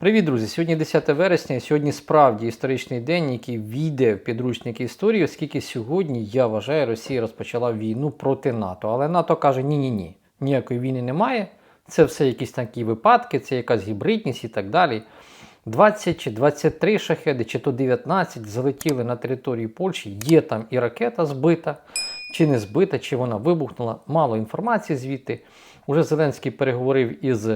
Привіт, друзі! Сьогодні 10 вересня, і сьогодні справді історичний день, який війде в підручник історії, оскільки сьогодні, я вважаю, Росія розпочала війну проти НАТО. Але НАТО каже: ні-ні ні, ніякої війни немає. Це все якісь такі випадки, це якась гібридність і так далі. 20 чи 23 шахеди, чи то 19 залетіли на територію Польщі. Є там і ракета збита, чи не збита, чи вона вибухнула. Мало інформації звідти. Уже Зеленський переговорив із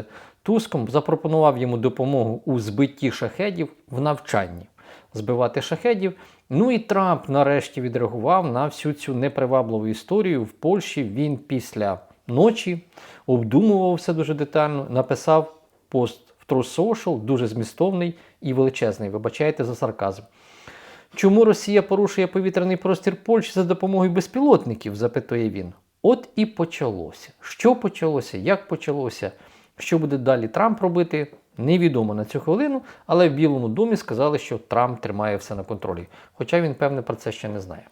Туском, запропонував йому допомогу у збитті шахедів в навчанні. Збивати шахедів. Ну і Трамп нарешті відреагував на всю цю непривабливу історію. В Польщі він після ночі обдумував все дуже детально, написав пост в True Social, дуже змістовний і величезний. Вибачайте за сарказм. Чому Росія порушує повітряний простір Польщі за допомогою безпілотників? запитує він. От і почалося. Що почалося, як почалося, що буде далі Трамп робити, невідомо на цю хвилину, але в Білому домі сказали, що Трамп тримає все на контролі. Хоча він, певне, про це ще не знає.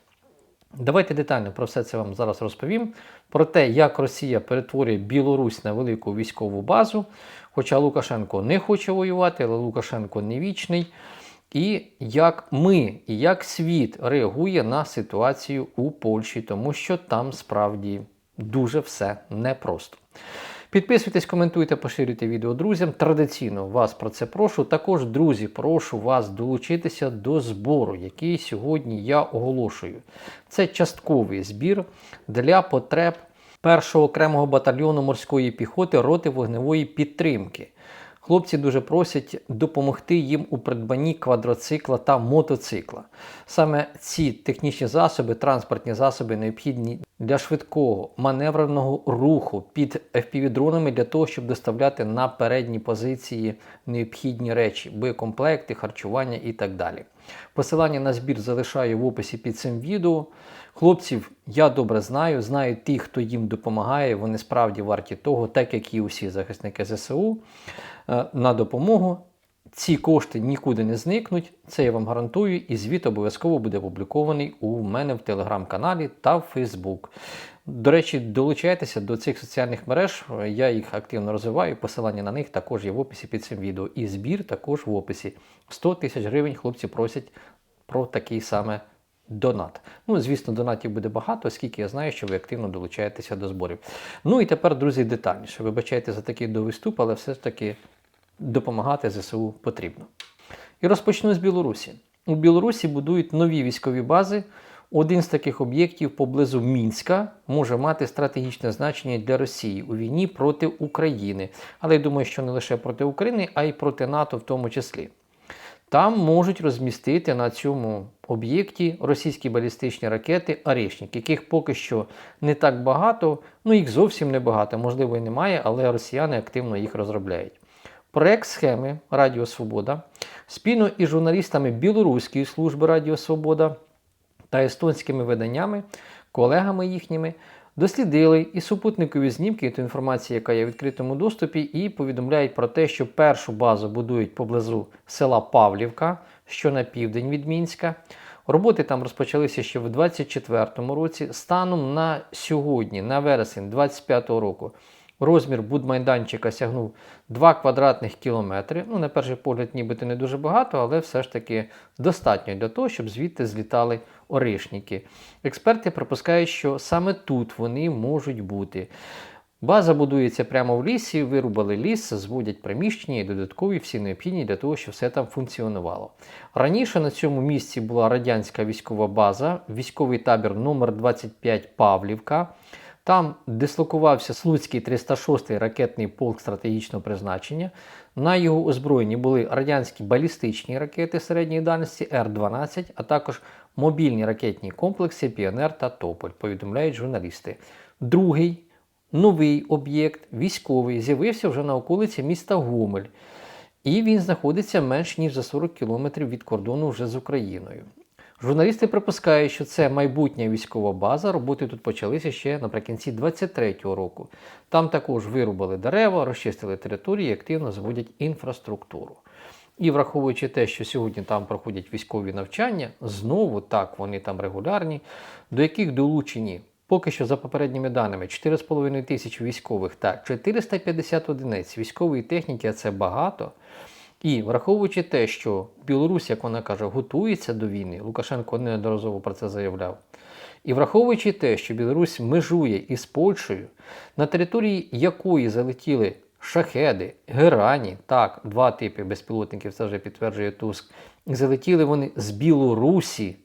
Давайте детально про все це вам зараз розповім. Про те, як Росія перетворює Білорусь на велику військову базу. Хоча Лукашенко не хоче воювати, але Лукашенко не вічний. І як ми, і як світ реагує на ситуацію у Польщі, тому що там справді дуже все непросто. Підписуйтесь, коментуйте, поширюйте відео друзям. Традиційно вас про це прошу. Також, друзі, прошу вас долучитися до збору, який сьогодні я оголошую. Це частковий збір для потреб першого окремого батальйону морської піхоти роти вогневої підтримки. Хлопці дуже просять допомогти їм у придбанні квадроцикла та мотоцикла. Саме ці технічні засоби, транспортні засоби необхідні для швидкого маневреного руху під FPV-дронами для того, щоб доставляти на передні позиції необхідні речі, боєкомплекти, харчування і так далі. Посилання на збір залишаю в описі під цим відео. Хлопців я добре знаю, знаю тих, хто їм допомагає. Вони справді варті того, так як і усі захисники ЗСУ е, на допомогу. Ці кошти нікуди не зникнуть, це я вам гарантую, і звіт обов'язково буде опублікований у мене в телеграм-каналі та в Фейсбук. До речі, долучайтеся до цих соціальних мереж, я їх активно розвиваю. Посилання на них також є в описі під цим відео. І збір також в описі. 100 тисяч гривень хлопці просять про такий саме донат. Ну, звісно, донатів буде багато, оскільки я знаю, що ви активно долучаєтеся до зборів. Ну і тепер, друзі, детальніше. Вибачайте за такий довиступ, але все ж таки допомагати ЗСУ потрібно. І розпочну з Білорусі. У Білорусі будують нові військові бази. Один з таких об'єктів поблизу Мінська може мати стратегічне значення для Росії у війні проти України. Але я думаю, що не лише проти України, а й проти НАТО в тому числі. Там можуть розмістити на цьому об'єкті російські балістичні ракети Арішник, яких поки що не так багато, ну їх зовсім не багато, можливо, і немає, але росіяни активно їх розробляють. Проект схеми Радіо Свобода спільно із журналістами Білоруської служби Радіо Свобода та естонськими виданнями, колегами їхніми, дослідили і супутникові знімки, і ту інформацію, яка є в відкритому доступі, і повідомляють про те, що першу базу будують поблизу села Павлівка, що на південь від Мінська. Роботи там розпочалися ще в 2024 році. Станом на сьогодні, на вересень 2025 року, розмір будмайданчика сягнув 2 квадратних кілометри. Ну, на перший погляд, нібито не дуже багато, але все ж таки достатньо для того, щоб звідти злітали оришники. Експерти припускають, що саме тут вони можуть бути. База будується прямо в лісі, вирубали ліс, зводять приміщення і додаткові всі необхідні для того, щоб все там функціонувало. Раніше на цьому місці була радянська військова база, військовий табір номер 25 Павлівка. Там дислокувався Слуцький 306-й ракетний полк стратегічного призначення. На його озброєнні були радянські балістичні ракети середньої дальності Р-12, а також мобільні ракетні комплекси Піонер та Тополь, повідомляють журналісти. Другий новий об'єкт військовий з'явився вже на околиці міста Гомель. І він знаходиться менш ніж за 40 кілометрів від кордону вже з Україною. Журналісти припускають, що це майбутня військова база. Роботи тут почалися ще наприкінці 23-го року. Там також вирубали дерева, розчистили території і активно зводять інфраструктуру. І враховуючи те, що сьогодні там проходять військові навчання, знову так вони там регулярні, до яких долучені поки що за попередніми даними 4,5 тисяч військових та 450 одиниць військової техніки, а це багато. І враховуючи те, що Білорусь, як вона каже, готується до війни, Лукашенко неодноразово про це заявляв. І враховуючи те, що Білорусь межує із Польщею, на території якої залетіли шахеди, герані, так, два типи безпілотників, це вже підтверджує Туск, і залетіли вони з Білорусі,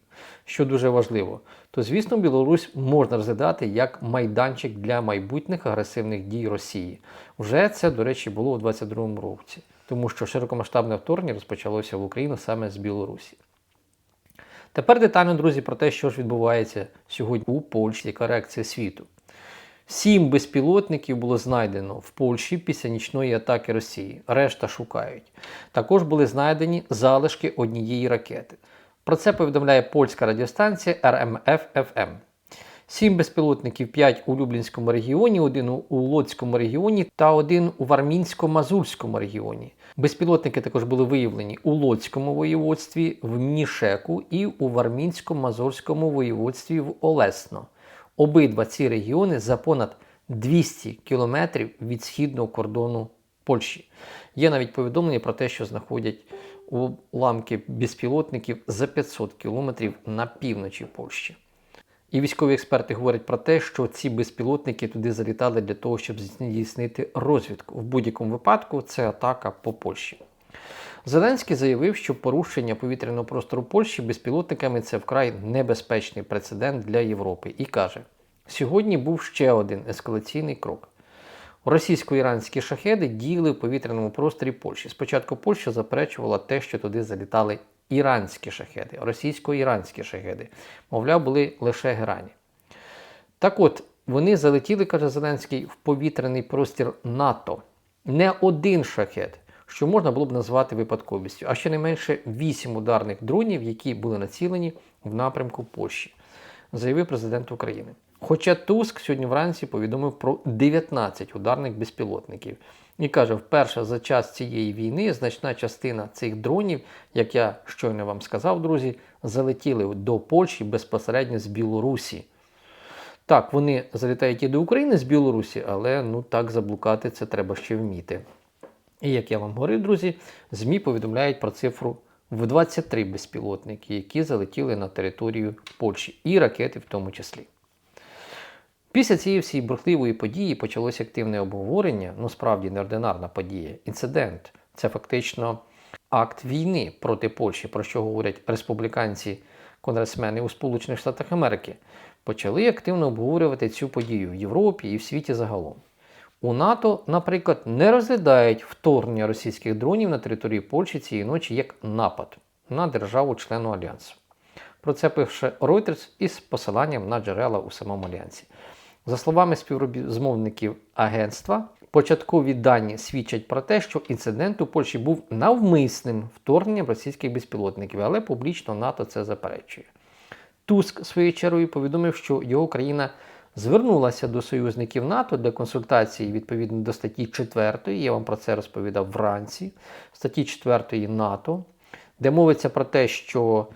що дуже важливо, то звісно Білорусь можна розглядати як майданчик для майбутніх агресивних дій Росії. Вже це, до речі, було у 22-му році, тому що широкомасштабне вторгнення розпочалося в Україну саме з Білорусі. Тепер детально, друзі, про те, що ж відбувається сьогодні у Польщі, яка реакція світу. Сім безпілотників було знайдено в Польщі після нічної атаки Росії. Решта шукають. Також були знайдені залишки однієї ракети. Про це повідомляє польська радіостанція РМФ-ФМ. Сім безпілотників, 5 у Люблінському регіоні, один у Лоцькому регіоні та один у Вармінсько-Мазурському регіоні. Безпілотники також були виявлені у Лоцькому воєводстві, в Мнішеку і у Вармінсько-Мазурському воєводстві в Олесно. Обидва ці регіони за понад 200 кілометрів від східного кордону Польщі. Є навіть повідомлення про те, що знаходять уламки безпілотників за 500 кілометрів на півночі Польщі. І військові експерти говорять про те, що ці безпілотники туди залітали для того, щоб здійснити розвідку. В будь-якому випадку це атака по Польщі. Зеленський заявив, що порушення повітряного простору Польщі безпілотниками це вкрай небезпечний прецедент для Європи. І каже: сьогодні був ще один ескалаційний крок. Російсько-іранські шахеди діяли в повітряному просторі Польщі. Спочатку Польща заперечувала те, що туди залітали іранські шахеди, російсько-іранські шахеди. Мовляв, були лише герані. Так от, вони залетіли, каже Зеленський, в повітряний простір НАТО. Не один шахет, що можна було б назвати випадковістю, а щонайменше вісім ударних дронів, які були націлені в напрямку Польщі, заявив президент України. Хоча Туск сьогодні вранці повідомив про 19 ударних безпілотників. І каже, вперше за час цієї війни значна частина цих дронів, як я щойно вам сказав, друзі, залетіли до Польщі безпосередньо з Білорусі. Так, вони залітають і до України з Білорусі, але ну так заблукати це треба ще вміти. І як я вам говорив, друзі, ЗМІ повідомляють про цифру в 23 безпілотники, які залетіли на територію Польщі, і ракети в тому числі. Після цієї всієї бурхливої події почалося активне обговорення, ну справді неординарна подія, інцидент. Це фактично акт війни проти Польщі, про що говорять республіканці конгресмени у Сполучених Штатах Америки. Почали активно обговорювати цю подію в Європі і в світі загалом. У НАТО, наприклад, не розглядають вторгнення російських дронів на території Польщі цієї ночі як напад на державу-члену Альянсу. Про це пише Reuters із посиланням на джерела у самому Альянсі. За словами співробітників агентства, початкові дані свідчать про те, що інцидент у Польщі був навмисним вторгненням російських безпілотників, але публічно НАТО це заперечує. Туск своєю чергою повідомив, що його країна звернулася до союзників НАТО для консультації відповідно до статті 4, я вам про це розповідав вранці, статті 4 НАТО, де мовиться про те, що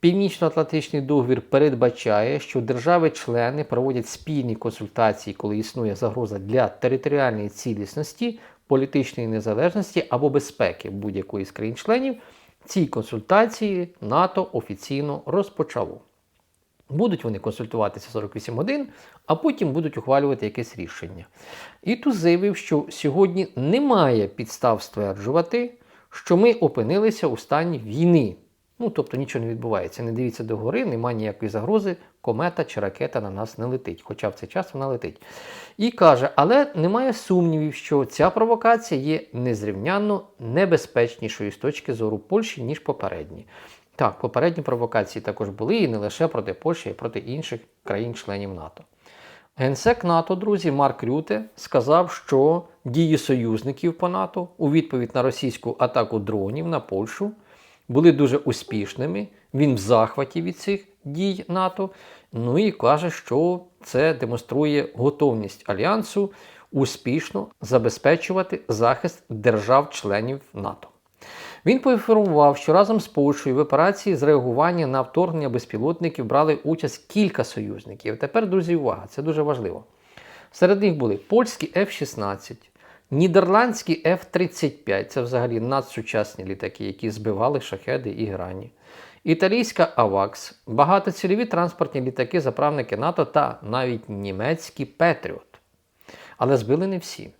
Північно-Атлантичний договір передбачає, що держави-члени проводять спільні консультації, коли існує загроза для територіальної цілісності, політичної незалежності або безпеки будь-якої з країн-членів. Ці консультації НАТО офіційно розпочало. Будуть вони консультуватися 48 годин, а потім будуть ухвалювати якесь рішення. І тут заявив, що сьогодні немає підстав стверджувати, що ми опинилися у стані війни. Ну, тобто нічого не відбувається. Не дивіться до гори, немає ніякої загрози, комета чи ракета на нас не летить, хоча в цей час вона летить. І каже, але немає сумнівів, що ця провокація є незрівнянно небезпечнішою з точки зору Польщі, ніж попередні. Так, попередні провокації також були і не лише проти Польщі, а й проти інших країн-членів НАТО. Генсек НАТО, друзі, Марк Рюте сказав, що дії союзників по НАТО у відповідь на російську атаку дронів на Польщу були дуже успішними. Він в захваті від цих дій НАТО. Ну і каже, що це демонструє готовність альянсу успішно забезпечувати захист держав-членів НАТО. Він поінформував, що разом з Польщею в операції з реагування на вторгнення безпілотників брали участь кілька союзників. Тепер, друзі, увага, це дуже важливо. Серед них були польські F-16, Нідерландські F-35 це взагалі надсучасні літаки, які збивали шахеди і грані. Італійська AWACS, багатоцільові транспортні літаки, заправники НАТО та навіть німецький Петріот. Але збили не всі.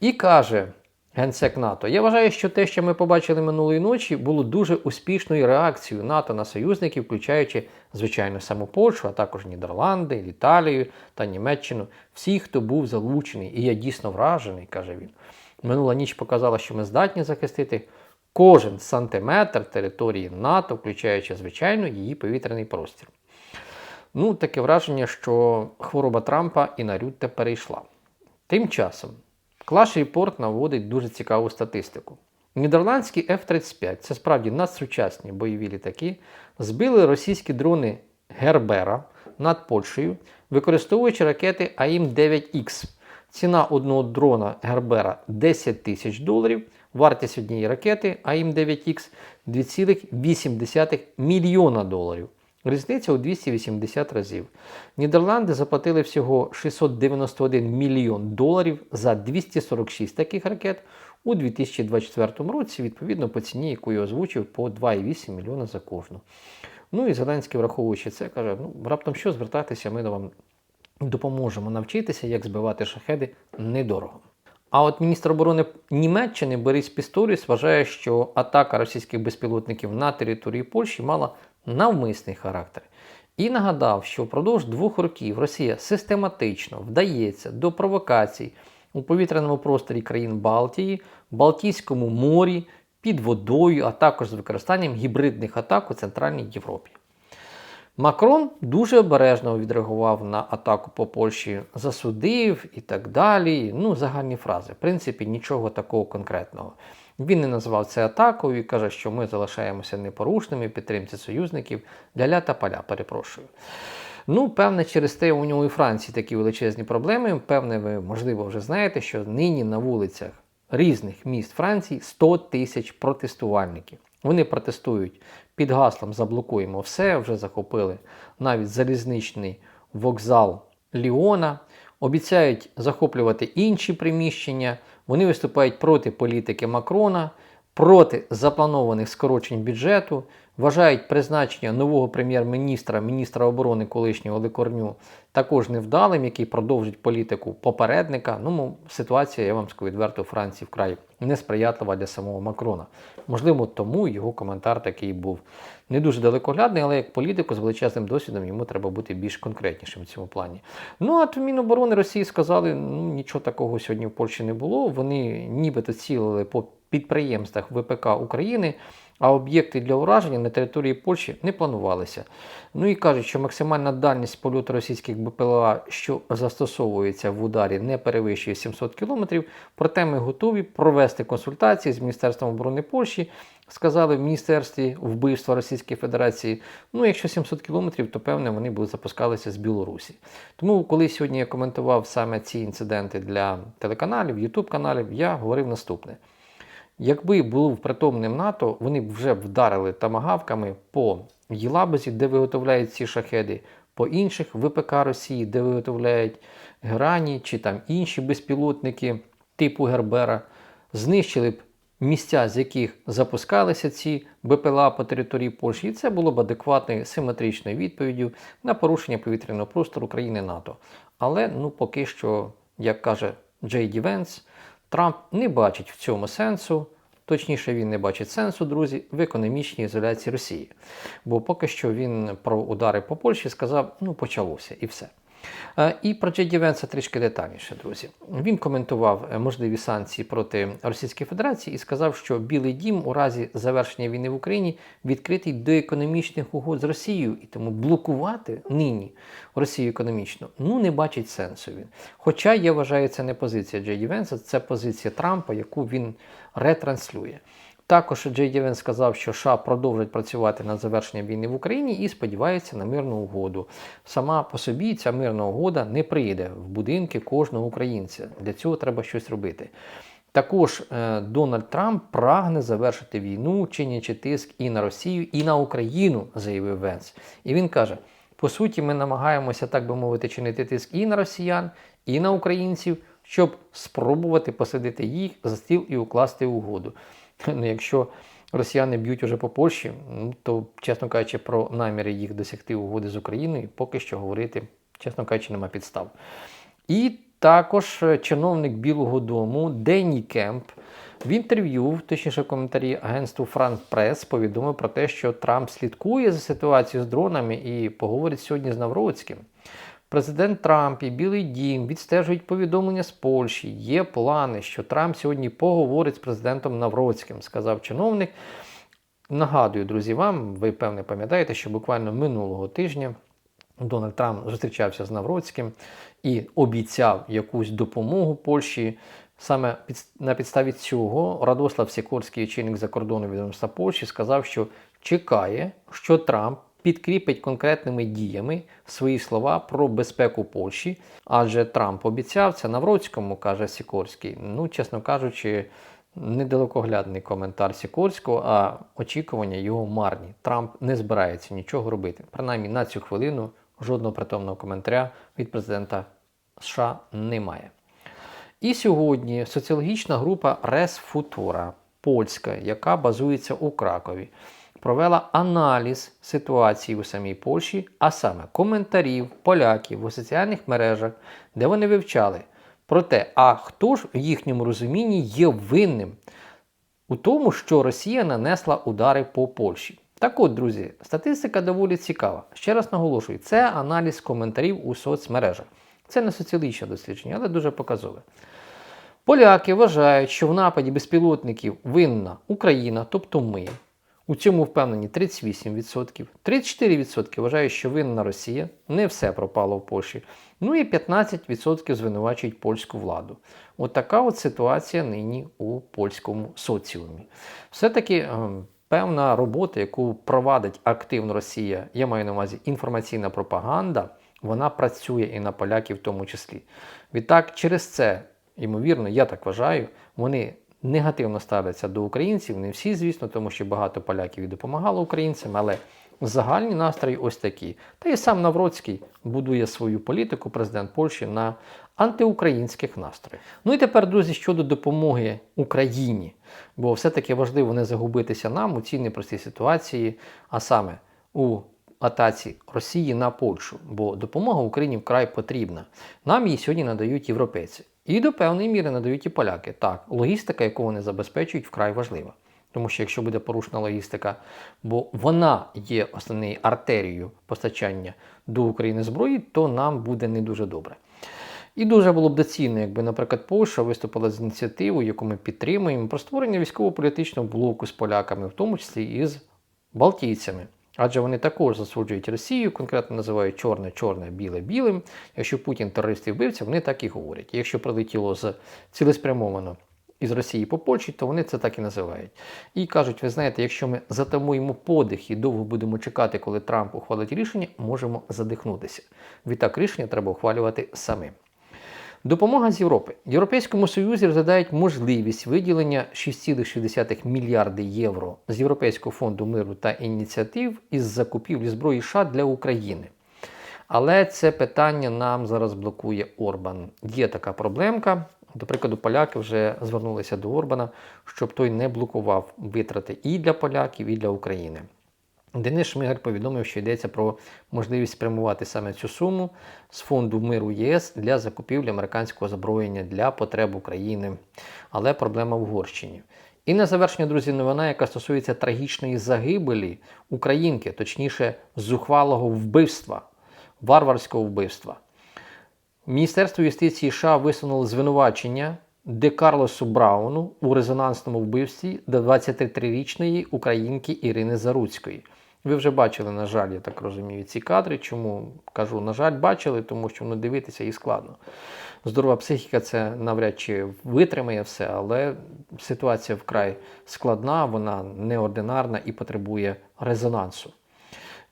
І каже генсек НАТО: Я вважаю, що те, що ми побачили минулої ночі, було дуже успішною реакцією НАТО на союзників, включаючи, звичайно, саму Польщу, а також Нідерланди, Італію та Німеччину. Всі, хто був залучений, і я дійсно вражений, каже він. Минула ніч показала, що ми здатні захистити кожен сантиметр території НАТО, включаючи, звичайно, її повітряний простір. Ну, таке враження, що хвороба Трампа і на Рютте перейшла. Тим часом Clash Report наводить дуже цікаву статистику. Нідерландські F-35 це справді надсучасні бойові літаки, збили російські дрони Гербера над Польщею, використовуючи ракети АІМ-9Х. Ціна одного дрона Гербера 10 тисяч доларів, вартість однієї ракети АІМ-9Х 2,8 мільйона доларів. Різниця у 280 разів. Нідерланди заплатили всього 691 мільйон доларів за 246 таких ракет у 2024 році, відповідно по ціні, яку я озвучив, по 2,8 мільйона за кожну. Ну і Зеленський, враховуючи це, каже: ну раптом що звертатися, ми вам допоможемо навчитися, як збивати шахеди недорого. А от міністр оборони Німеччини Борис Пісторіс вважає, що атака російських безпілотників на території Польщі мала навмисний характер. І нагадав, що впродовж двох років Росія систематично вдається до провокацій у повітряному просторі країн Балтії, Балтійському морі, під водою, а також з використанням гібридних атак у Центральній Європі. Макрон дуже обережно відреагував на атаку по Польщі, засудив і так далі. Ну, загальні фрази. В принципі, нічого такого конкретного. Він не назвав це атакою і каже, що ми залишаємося непорушними, підтримці союзників ля-ля та поля, перепрошую. Ну, певне, через те у нього і Франції такі величезні проблеми. Певне, ви, можливо, вже знаєте, що нині на вулицях різних міст Франції 100 тисяч протестувальників. Вони протестують під гаслом Заблокуємо все, вже захопили навіть залізничний вокзал Ліона, обіцяють захоплювати інші приміщення. Вони виступають проти політики Макрона, проти запланованих скорочень бюджету, вважають призначення нового прем'єр-міністра, міністра оборони колишнього Лекорню також невдалим, який продовжить політику попередника. Ну, ситуація, я вам скажу відверто, у Франції вкрай несприятлива для самого Макрона. Можливо, тому його коментар такий був не дуже далекоглядний, але як політику з величезним досвідом йому треба бути більш конкретнішим в цьому плані. Ну а то Міноборони Росії сказали, ну нічого такого сьогодні в Польщі не було. Вони нібито цілили по підприємствах ВПК України. А об'єкти для ураження на території Польщі не планувалися. Ну і кажуть, що максимальна дальність польоту російських БПЛА, що застосовується в ударі, не перевищує 700 км, проте ми готові провести консультації з Міністерством оборони Польщі. Сказали в Міністерстві вбивства Російської Федерації. Ну, якщо 700 кілометрів, то певне вони будуть запускалися з Білорусі. Тому, коли сьогодні я коментував саме ці інциденти для телеканалів, Ютуб каналів, я говорив наступне. Якби був притомним НАТО, вони б вже вдарили тамагавками по Єлабузі, де виготовляють ці шахеди, по інших ВПК Росії, де виготовляють грані чи там інші безпілотники типу Гербера, знищили б місця, з яких запускалися ці БПЛА по території Польщі, і це було б адекватною симетричною відповіддю на порушення повітряного простору країни НАТО. Але ну поки що, як каже Джей Ді Венс, Трамп не бачить в цьому сенсу, точніше, він не бачить сенсу, друзі, в економічній ізоляції Росії. Бо поки що він про удари по Польщі сказав, ну почалося і все. Е, І про Джеді Венса трішки детальніше, друзі. Він коментував е, можливі санкції проти Російської Федерації і сказав, що Білий Дім у разі завершення війни в Україні відкритий до економічних угод з Росією, і тому блокувати нині Росію економічно ну не бачить сенсу він. Хоча я вважаю, це не позиція Джеді Венса, це позиція Трампа, яку він ретранслює. Також Джей Дівен сказав, що США продовжать працювати над завершенням війни в Україні і сподівається на мирну угоду. Сама по собі ця мирна угода не прийде в будинки кожного українця. Для цього треба щось робити. Також е, Дональд Трамп прагне завершити війну, чинячи тиск і на Росію, і на Україну, заявив Венс. І він каже: по суті, ми намагаємося, так би мовити, чинити тиск і на росіян, і на українців. щоб спробувати посадити їх за стіл і укласти угоду. Ну, якщо росіяни б'ють уже по Польщі, ну, то, чесно кажучи, про наміри їх досягти угоди з Україною поки що говорити, чесно кажучи, нема підстав. І також е, чиновник Білого Дому Денні Кемп в інтерв'ю, точніше в коментарі агентству France Press, повідомив про те, що Трамп слідкує за ситуацією з дронами і поговорить сьогодні з Навроцьким. Президент Трамп і Білий Дім відстежують повідомлення з Польщі. Є плани, що Трамп сьогодні поговорить з президентом Навроцьким, сказав чиновник. Нагадую, друзі, вам, ви певне пам'ятаєте, що буквально минулого тижня Дональд Трамп зустрічався з Навроцьким і обіцяв якусь допомогу Польщі. Саме на підставі цього Радослав Сікорський, очільник закордонного відомства Польщі, сказав, що чекає, що Трамп підкріпить конкретними діями свої слова про безпеку Польщі. Адже Трамп обіцяв це Навроцькому, каже Сікорський. Ну, чесно кажучи, недалекоглядний коментар Сікорського, а очікування його марні. Трамп не збирається нічого робити. Принаймні на цю хвилину жодного притомного коментаря від президента США немає. І сьогодні соціологічна група Res Futura, польська, яка базується у Кракові, провела аналіз ситуації у самій Польщі, а саме коментарів поляків у соціальних мережах, де вони вивчали про те, а хто ж в їхньому розумінні є винним у тому, що Росія нанесла удари по Польщі. Так от, друзі, статистика доволі цікава. Ще раз наголошую, це аналіз коментарів у соцмережах. Це не соціологічне дослідження, але дуже показове. Поляки вважають, що в нападі безпілотників винна Україна, тобто ми. У цьому впевнені 38%. 34% вважають, що винна Росія. Не все пропало в Польщі. Ну і 15% звинувачують польську владу. От така от ситуація нині у польському соціумі. Все-таки ем, певна робота, яку провадить активно Росія, я маю на увазі інформаційна пропаганда, вона працює і на поляків в тому числі. Відтак, через це, ймовірно, я так вважаю, вони негативно ставляться до українців, не всі, звісно, тому що багато поляків і допомагало українцям, але загальні настрої ось такі. Та і сам Навроцький будує свою політику, президент Польщі, на антиукраїнських настроях. Ну і тепер, друзі, щодо допомоги Україні, бо все-таки важливо не загубитися нам у цій непростій ситуації, а саме у атаці Росії на Польщу, бо допомога Україні вкрай потрібна. Нам її сьогодні надають європейці. І до певної міри надають і поляки. Так, логістика, яку вони забезпечують, вкрай важлива. Тому що якщо буде порушена логістика, бо вона є основною артерією постачання до України зброї, то нам буде не дуже добре. І дуже було б доцільно, якби, наприклад, Польща виступила з ініціативою, яку ми підтримуємо, про створення військово-політичного блоку з поляками, в тому числі і з Балтійцями. Адже вони також засуджують Росію, конкретно називають чорне, чорне, біле, білим. Якщо Путін терорист і вбивця, вони так і говорять. Якщо прилетіло з цілеспрямовано із Росії по Польщі, то вони це так і називають. І кажуть, ви знаєте, якщо ми затамуємо подих і довго будемо чекати, коли Трамп ухвалить рішення, можемо задихнутися. Відтак рішення треба ухвалювати самим. Допомога з Європи. Європейському Союзі розглядають можливість виділення 6,6 мільярди євро з Європейського фонду миру та ініціатив із закупівлі зброї США для України. Але це питання нам зараз блокує Орбан. Є така проблемка. До прикладу, поляки вже звернулися до Орбана, щоб той не блокував витрати і для поляків, і для України. Денис Шмигаль повідомив, що йдеться про можливість спрямувати саме цю суму з фонду миру ЄС для закупівлі американського озброєння для потреб України. Але проблема в Угорщині. І на завершення, друзі, новина, яка стосується трагічної загибелі українки, точніше, зухвалого вбивства, варварського вбивства. Міністерство юстиції США висунуло звинувачення Де Карлосу Брауну у резонансному вбивстві до 23-річної українки Ірини Заруцької. Ви вже бачили, на жаль, я так розумію, ці кадри. Чому кажу, на жаль, бачили, тому що ну, дивитися і складно. Здорова психіка це навряд чи витримає все, але ситуація вкрай складна, вона неординарна і потребує резонансу.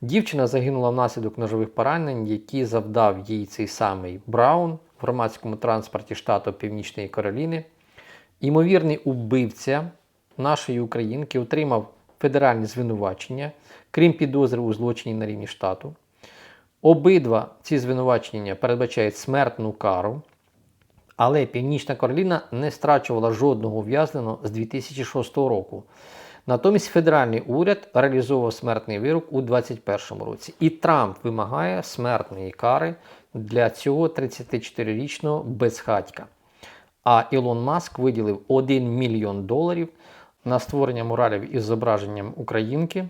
Дівчина загинула внаслідок ножових поранень, які завдав їй цей самий Браун в громадському транспорті штату Північної Кароліни. Імовірний убивця нашої українки отримав федеральні звинувачення, крім підозри у злочині на рівні штату. Обидва ці звинувачення передбачають смертну кару. Але Північна Кароліна не страчувала жодного ув'язненого з 2006 року. Натомість федеральний уряд реалізовував смертний вирок у 2021 році. І Трамп вимагає смертної кари для цього 34-річного безхатька. А Ілон Маск виділив 1 мільйон доларів на створення муралів із зображенням українки.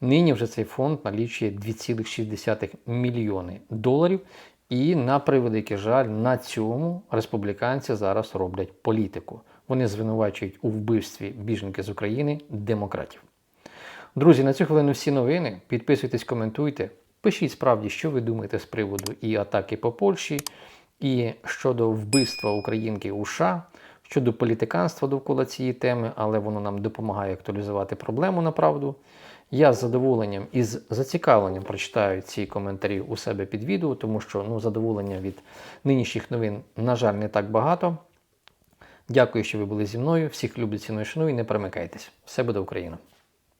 Нині вже цей фонд налічує 2,6 мільйони доларів. І на превеликий жаль, на цьому республіканці зараз роблять політику. Вони звинувачують у вбивстві біженки з України демократів. Друзі, на цю хвилину всі новини. Підписуйтесь, коментуйте. Пишіть справді, що ви думаєте з приводу і атаки по Польщі, і щодо вбивства українки у США, щодо політиканства довкола цієї теми, але воно нам допомагає актуалізувати проблему на правду. Я з задоволенням і з зацікавленням прочитаю ці коментарі у себе під відео, тому що ну, задоволення від нинішніх новин, на жаль, не так багато. Дякую, що ви були зі мною. Всіх люблю, ціную, шаную. Не перемикайтесь. Все буде Україна!